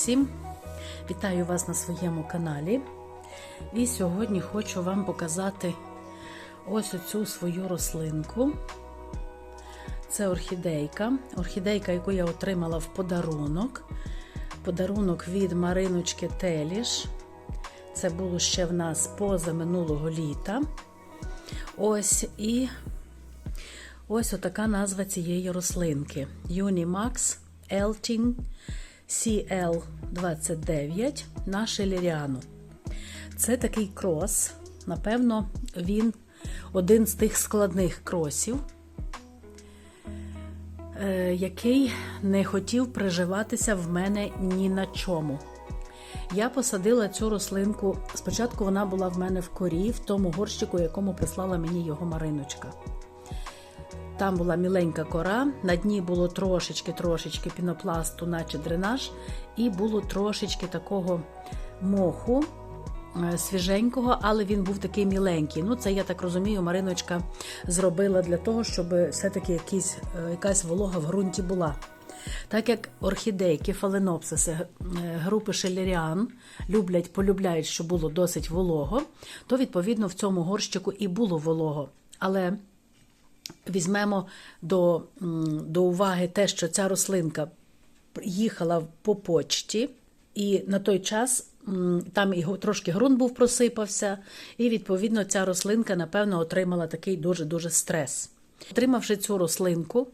Усім! Вітаю вас на своєму каналі. І сьогодні хочу вам показати ось оцю свою рослинку. Це орхідейка. Орхідейка, яку я отримала в подарунок. Подарунок від Мариночки Теліш. Це було ще в нас поза минулого літа. Ось і ось отака назва цієї рослинки: Unimax Elting CL29 на шеліріану. Це такий крос. Напевно, він один з тих складних кросів, е, який не хотів приживатися в мене ні на чому. Я посадила цю рослинку. Спочатку вона була в мене в корі, в тому горщику, якому прислала мені його Мариночка. Там була міленька кора, на дні було трошечки-трошечки пінопласту, наче дренаж, і було трошечки такого моху е, свіженького, але він був такий міленький. Ну, це, я так розумію, Мариночка зробила для того, щоб все-таки якісь, е, якась волога в ґрунті була. Так як орхідейки, фаленопсиси е, групи шелеріан люблять, полюбляють, щоб було досить волого, то відповідно в цьому горщику і було волого. Але візьмемо до, до уваги те, що ця рослинка їхала по почті, і на той час там і трошки ґрунт був просипався, і відповідно ця рослинка, напевно, отримала такий дуже-дуже стрес. Отримавши цю рослинку,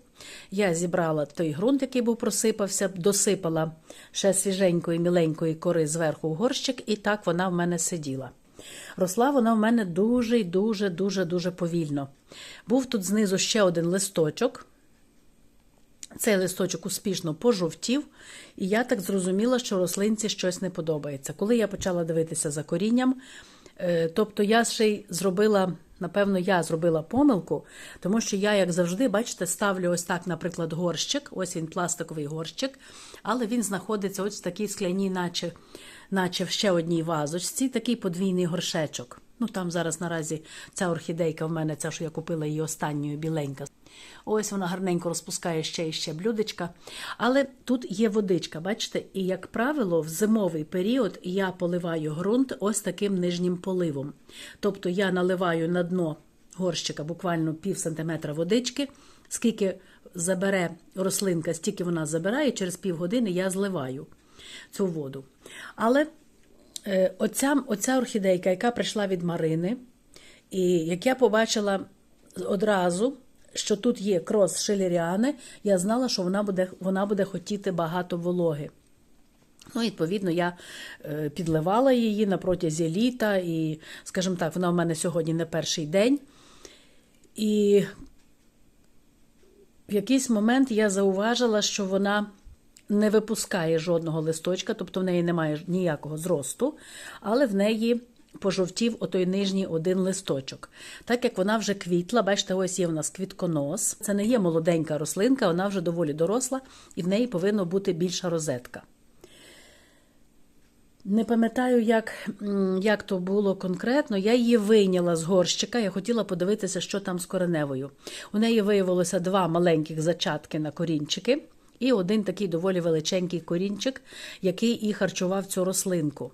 я зібрала той ґрунт, який був просипався, досипала ще свіженької, міленької кори зверху в горщик, і так вона в мене сиділа. Росла вона в мене дуже, дуже, дуже, дуже повільно. Був тут знизу ще один листочок. Цей листочок успішно пожовтів, і я так зрозуміла, що рослинці щось не подобається. Коли я почала дивитися за корінням, е, тобто я ще й зробила, напевно, я зробила помилку, тому що я, як завжди, бачите, ставлю ось так, наприклад, горщик, ось він пластиковий горщик, але він знаходиться ось в такій скляній, наче, наче в ще одній вазочці, такий подвійний горшечок. Ну там зараз наразі ця орхідейка в мене, ця, що я купила її останньою біленька. Ось вона гарненько розпускає ще і ще блюдечка. Але тут є водичка, бачите? І, як правило, в зимовий період я поливаю ґрунт ось таким нижнім поливом. Тобто я наливаю на дно горщика буквально пів сантиметра водички, скільки забере рослинка, стільки вона забирає, через півгодини я зливаю цю воду. Але Е, Оця, оця орхідейка, яка прийшла від Марини, і як я побачила одразу, що тут є крос шелеріани, я знала, що вона буде, вона буде хотіти багато вологи. Ну, відповідно, я е, підливала її на протязі літа, і, скажімо так, вона в мене сьогодні не перший день. І в якийсь момент я зауважила, що вона не випускає жодного листочка, тобто в неї немає ніякого зросту, але в неї пожовтів отой нижній один листочок. Так як вона вже квітла, бачите, ось є в нас квітконос. Це не є молоденька рослинка, вона вже доволі доросла, і в неї повинна бути більша розетка. Не пам'ятаю, як, як то було конкретно. Я її вийняла з горщика. Я хотіла подивитися, що там з кореневою. У неї виявилося два маленьких зачатки на корінчики, і один такий доволі величенький корінчик, який і харчував цю рослинку.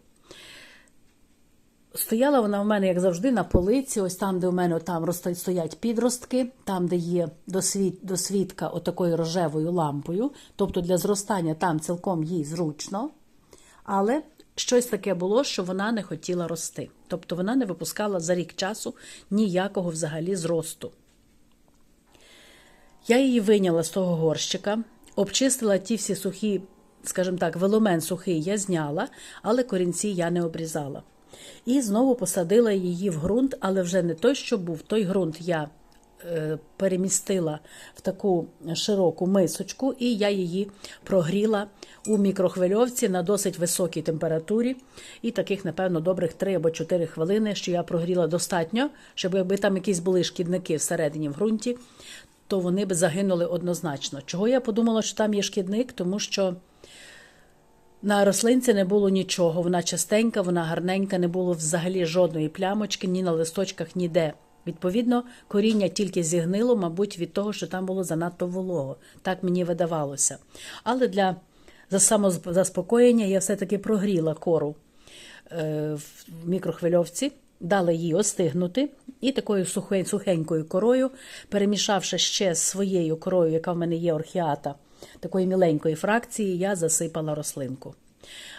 Стояла вона в мене, як завжди, на полиці, ось там, де у мене там стоять підростки, там, де є досвід, досвідка отакою рожевою лампою, тобто для зростання там цілком їй зручно. Але щось таке було, що вона не хотіла рости. Тобто вона не випускала за рік часу ніякого взагалі зросту. Я її вийняла з того горщика, обчистила ті всі сухі, скажімо так, веломен сухий я зняла, але корінці я не обрізала. І знову посадила її в ґрунт, але вже не той, що був. Той ґрунт я е, перемістила в таку широку мисочку, і я її прогріла у мікрохвильовці на досить високій температурі. І таких, напевно, добрих 3 або 4 хвилини, що я прогріла достатньо, щоб якби там якісь були шкідники всередині в ґрунті, то вони б загинули однозначно. Чого я подумала, що там є шкідник, тому що. На рослинці не було нічого, вона частенька, вона гарненька, не було взагалі жодної плямочки, ні на листочках, ніде. Відповідно, коріння тільки зігнило, мабуть, від того, що там було занадто волого. Так мені видавалося. Але для самозаспокоєння я все-таки прогріла кору е, в мікрохвильовці, дала їй остигнути, і такою сухенькою корою, перемішавши ще з своєю корою, яка в мене є орхіата, такої міленької фракції, я засипала рослинку.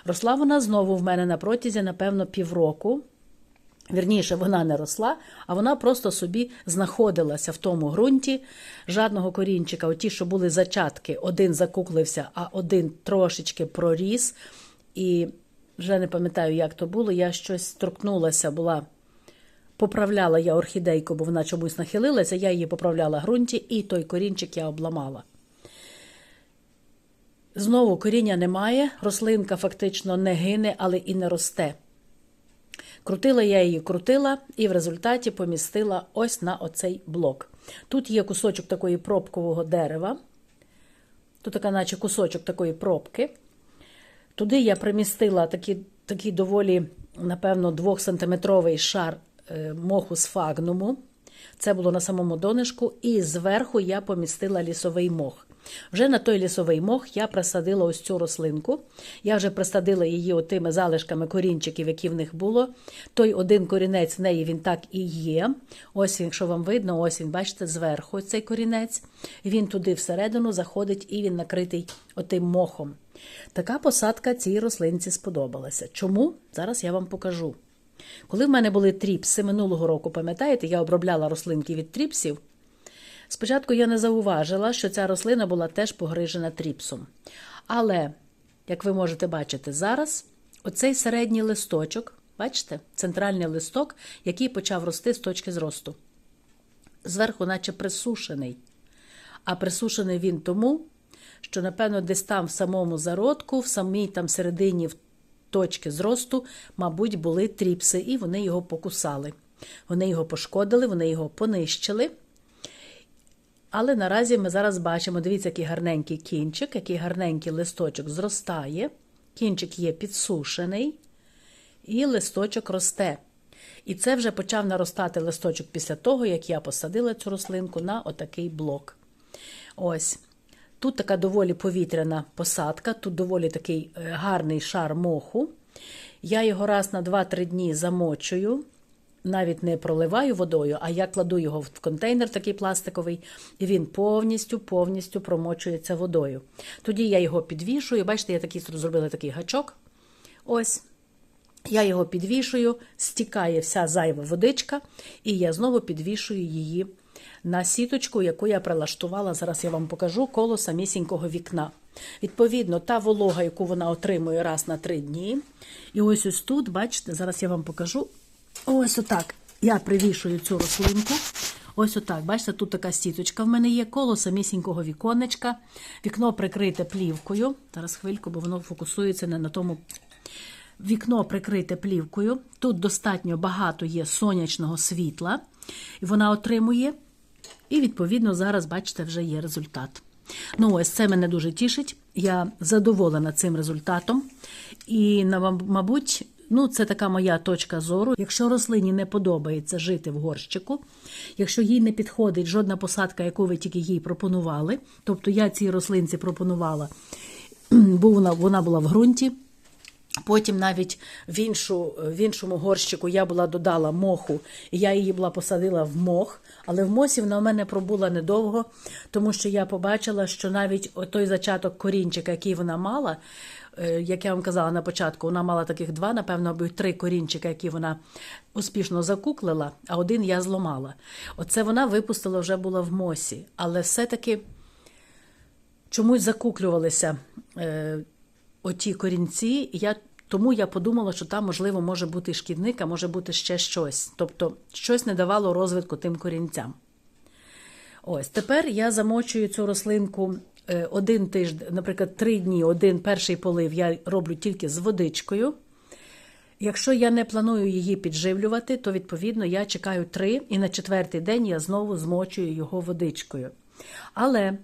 Росла вона знову в мене на протязі, напевно, півроку. Вірніше, вона не росла, а вона просто собі знаходилася в тому ґрунті. Жадного корінчика, оті, що були зачатки, один закуклився, а один трошечки проріс. І вже не пам'ятаю, як то було. Я щось торкнулася, була. Поправляла я орхідейку, бо вона чомусь нахилилася, я її поправляла в ґрунті, і той корінчик я обламала. Знову коріння немає, рослинка фактично не гине, але і не росте. Крутила я її, крутила, і в результаті помістила ось на оцей блок. Тут є кусочок такої пробкового дерева, тут така, наче кусочок такої пробки. Туди я примістила такий, такий доволі, напевно, 2-сантиметровий шар е, моху з фагнуму. Це було на самому донишку, і зверху я помістила лісовий мох. Вже на той лісовий мох я присадила ось цю рослинку. Я вже присадила її отими залишками корінчиків, які в них було. Той один корінець в неї він так і є. Ось він, якщо вам видно, ось він, бачите, зверху цей корінець. Він туди всередину заходить і він накритий отим мохом. Така посадка цій рослинці сподобалася. Чому? Зараз я вам покажу. Коли в мене були тріпси минулого року, пам'ятаєте, я обробляла рослинки від тріпсів. Спочатку я не зауважила, що ця рослина була теж погрижена тріпсом. Але, як ви можете бачити зараз, оцей середній листочок, бачите, центральний листок, який почав рости з точки зросту. Зверху, наче присушений. А присушений він тому, що, напевно, десь там в самому зародку, в самій там середині точки зросту, мабуть, були тріпси, і вони його покусали. Вони його пошкодили, вони його понищили. Але наразі ми зараз бачимо, дивіться, який гарненький кінчик, який гарненький листочок зростає. Кінчик є підсушений, і листочок росте. І це вже почав наростати листочок після того, як я посадила цю рослинку на отакий блок. Ось. Тут така доволі повітряна посадка, тут доволі такий е, гарний шар моху. Я його раз на 2-3 дні замочую навіть не проливаю водою, а я кладу його в контейнер такий пластиковий, і він повністю повністю промочується водою. Тоді я його підвішую. Бачите, я такий зробила такий гачок. Ось. Я його підвішую, стікає вся зайва водичка, і я знову підвішую її на сіточку, яку я прилаштувала. Зараз я вам покажу коло самісінького вікна. Відповідно, та волога, яку вона отримує раз на три дні. І ось ось тут, бачите, зараз я вам покажу. Ось отак. Я привішую цю рослинку. Ось отак. Бачите, тут така стіточка в мене є, коло самісінького віконечка. Вікно прикрите плівкою. Зараз хвильку, бо воно фокусується не на тому. Вікно прикрите плівкою. Тут достатньо багато є сонячного світла, і вона отримує. І, відповідно, зараз, бачите, вже є результат. Ну, ось це мене дуже тішить. Я задоволена цим результатом. І, мабуть, Ну, це така моя точка зору. Якщо рослині не подобається жити в горщику, якщо їй не підходить жодна посадка, яку ви тільки їй пропонували, тобто я цій рослинці пропонувала, бо вона, вона була в ґрунті. Потім навіть в іншу, в іншому горщику я була додала моху, і я її була посадила в мох, але в мосі вона у мене пробула недовго, тому що я побачила, що навіть той зачаток корінчика, який вона мала, як я вам казала на початку, вона мала таких два, напевно, або три корінчика, які вона успішно закуклила, а один я зломала. Оце вона випустила вже була в мосі, але все-таки чомусь закуклювалися е, оті корінці, я, тому я подумала, що там, можливо, може бути шкідник, а може бути ще щось. Тобто щось не давало розвитку тим корінцям. Ось тепер я замочую цю рослинку е, один тиждень, наприклад, три дні, один перший полив я роблю тільки з водичкою. Якщо я не планую її підживлювати, то відповідно я чекаю три, і на четвертий день я знову змочую його водичкою. Але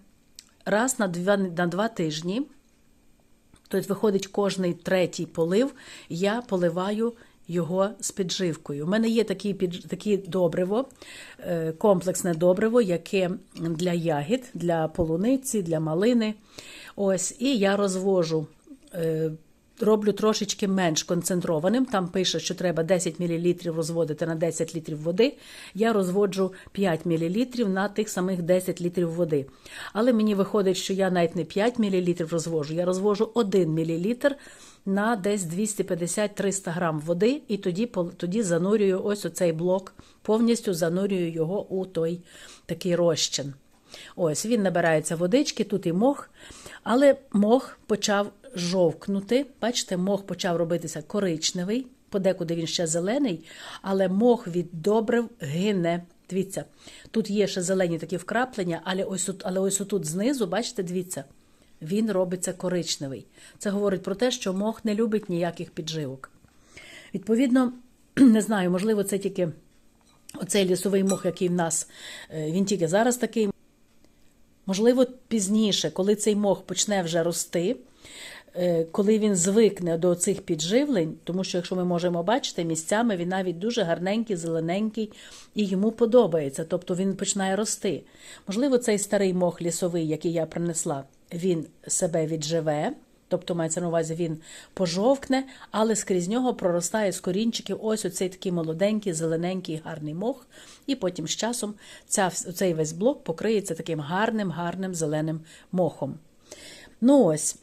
раз на два, на два тижні, тобто виходить кожний третій полив, я поливаю його з підживкою. У мене є такі, під, такі добриво, е, комплексне добриво, яке для ягід, для полуниці, для малини. Ось, І я розвожу. Роблю трошечки менш концентрованим. Там пише, що треба 10 мл розводити на 10 літрів води. Я розводжу 5 мл на тих самих 10 літрів води. Але мені виходить, що я навіть не 5 мл розвожу, я розвожу 1 мл на десь 250-300 грам води, і тоді, тоді занурюю ось оцей блок, повністю занурюю його у той такий розчин. Ось він набирається водички, тут і мох, але мох почав жовкнути. Бачите, мох почав робитися коричневий, подекуди він ще зелений, але мох від добрив гине. Дивіться, тут є ще зелені такі вкраплення, але ось але ось тут знизу, бачите, дивіться, він робиться коричневий. Це говорить про те, що мох не любить ніяких підживок. Відповідно, не знаю, можливо, це тільки оцей лісовий мох, який в нас, він тільки зараз такий. Можливо, пізніше, коли цей мох почне вже рости, коли він звикне до цих підживлень, тому що, якщо ми можемо бачити, місцями він навіть дуже гарненький, зелененький і йому подобається, тобто він починає рости. Можливо, цей старий мох лісовий, який я принесла, він себе відживе. Тобто, мається на увазі, він пожовкне, але скрізь нього проростає з корінчиків ось оцей такий молоденький, зелененький, гарний мох, і потім з часом ця, цей весь блок покриється таким гарним, гарним зеленим мохом. Ну ось.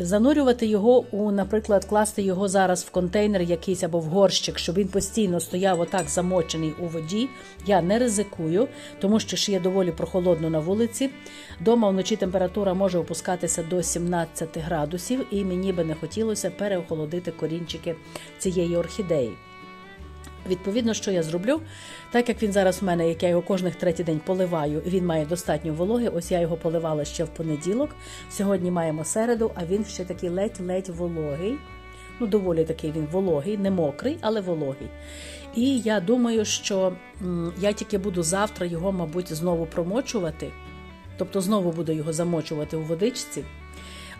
Занурювати його, у, наприклад, класти його зараз в контейнер якийсь або в горщик, щоб він постійно стояв отак замочений у воді. Я не ризикую, тому що ж є доволі прохолодно на вулиці. Дома вночі температура може опускатися до 17 градусів, і мені би не хотілося переохолодити корінчики цієї орхідеї. Відповідно, що я зроблю, так як він зараз в мене, як я його кожних третій день поливаю, він має достатньо вологи. Ось я його поливала ще в понеділок. Сьогодні маємо середу, а він ще такий ледь-ледь вологий. Ну, доволі такий він вологий, не мокрий, але вологий. І я думаю, що я тільки буду завтра його, мабуть, знову промочувати. Тобто знову буду його замочувати у водичці.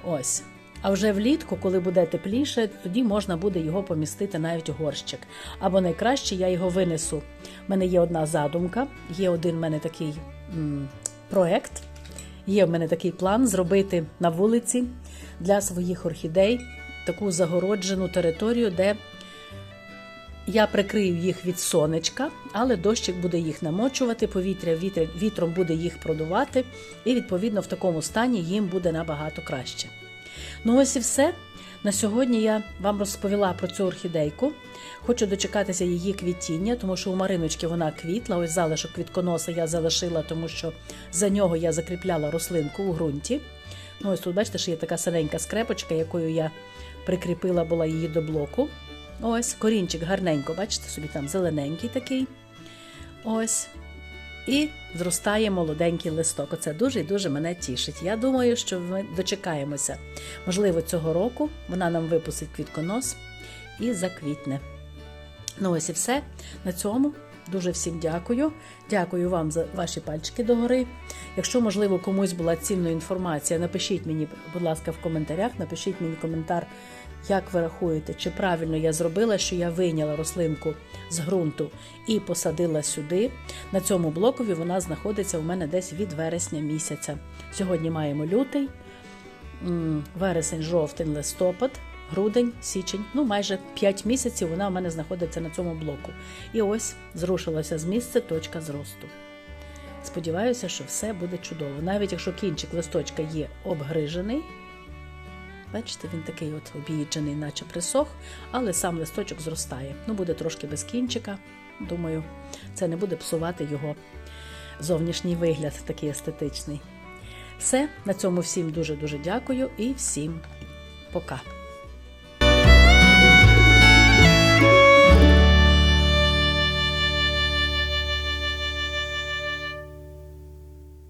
Ось. А вже влітку, коли буде тепліше, тоді можна буде його помістити навіть у горщик. Або найкраще я його винесу. У мене є одна задумка, є один в мене такий м, проект, є в мене такий план зробити на вулиці для своїх орхідей таку загороджену територію, де я прикрию їх від сонечка, але дощик буде їх намочувати, повітря вітр, вітром буде їх продувати, і відповідно в такому стані їм буде набагато краще. Ну, ось і все. На сьогодні я вам розповіла про цю орхідейку. Хочу дочекатися її квітіння, тому що у Мариночки вона квітла. Ось залишок квітконоса я залишила, тому що за нього я закріпляла рослинку у ґрунті. Ну, ось тут, бачите, що є така синенька скрепочка, якою я прикріпила була її до блоку. Ось, корінчик гарненько, бачите, собі там зелененький такий. Ось. І зростає молоденький листок. Оце дуже і дуже мене тішить. Я думаю, що ми дочекаємося. Можливо, цього року вона нам випустить квітконос і заквітне. Ну, ось і все. На цьому дуже всім дякую. Дякую вам за ваші пальчики догори. Якщо, можливо, комусь була цінна інформація, напишіть мені, будь ласка, в коментарях, напишіть мені коментар. Як ви рахуєте, чи правильно я зробила, що я вийняла рослинку з ґрунту і посадила сюди? На цьому блокові вона знаходиться у мене десь від вересня місяця. Сьогодні маємо лютий, вересень, жовтень, листопад, грудень, січень. Ну, майже 5 місяців вона у мене знаходиться на цьому блоку. І ось зрушилася з місця точка зросту. Сподіваюся, що все буде чудово. Навіть якщо кінчик листочка є обгрижений. Бачите, він такий от обіджений, наче присох, але сам листочок зростає. Ну, буде трошки без кінчика. Думаю, це не буде псувати його зовнішній вигляд, такий естетичний. Все, на цьому всім дуже-дуже дякую і всім пока.